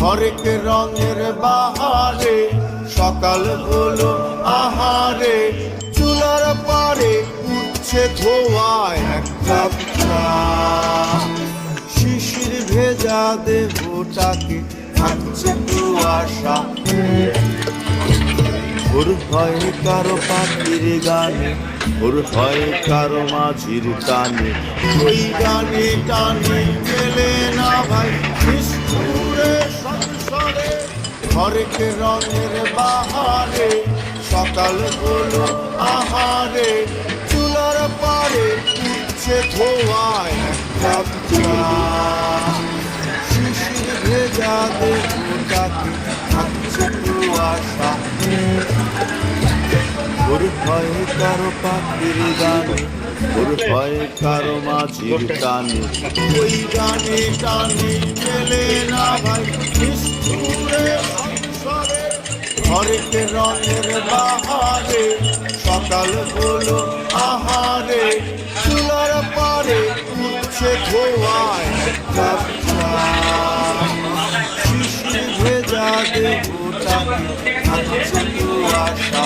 হরেক রঙের বাহারে, সকাল হলো আহারে, চুলার পারে উঠছে ধোয়ায় এক কাপ শিশির ভেজা দেহটাকে থাকছে কুয়াশা। ওর হয় কারও পাখির গানে ওর হয় কারও মাঝির টানে ওই গানে টানে গেলে না ভাই সংসারে হরেক রঙের বাহারে, সকাল হলো আহারে, চুলার পারে উঠছে ধোয়ায়। শিশির ভেজা দেহটাকে থাকছে কুয়াশা। ওর ভয় কারও পাখির গানে, ওর ভয় কারও মাঝির টানে। ওই গানে টানে গেলে না ভাই। হরেক রঙের বাহারে, সকাল হলো আহারে, চুলার পারে উঠছে ধোয়ায় কাপ ভেজা দেহটাকে থাকছে কুয়াশা।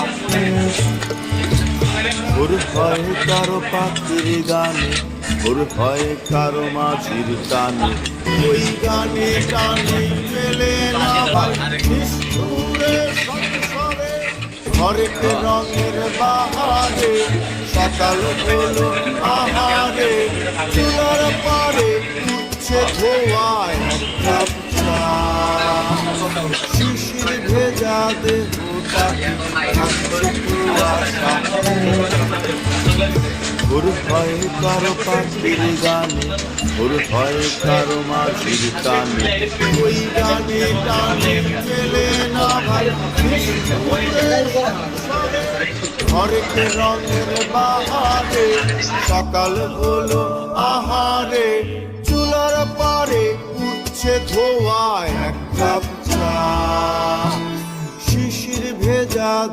ওর ভয় কারও পাখির গানে ওর ভয় কারও মাঝির টানে, ওই গানে গেলে হরেক রঙের বাহারে সকাল হলো আহারে চুলার পারে উঠছে ধোয়ায় শিশির ভেজা কুয়াশা ওর ভয় কারও পাখির গানে ওর ভয় কারও মাঝির টানে ওই গানে টানে গেলে না ভাই নিষ্ঠুরে রঙের বাহারে সকাল হলো আহারে চুলার পারে উঠছে ধোয়ায়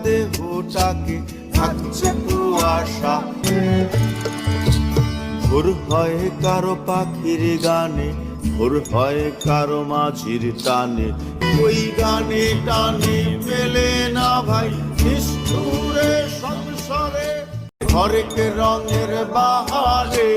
দেহটাকে থাকছে কুয়াশা। ওর হয় কারও পাখির গানে ওর হয় কারও মাঝির টানে। ওই গানে টানে মেলে না ভাই, নিষ্ঠুরে সংসারে হরেক রঙের বাহারে।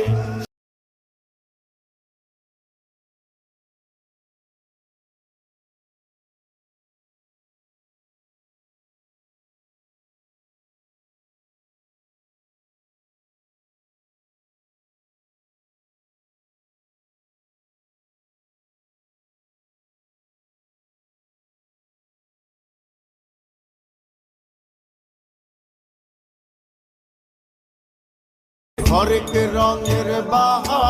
হরেক রঙের বাহারে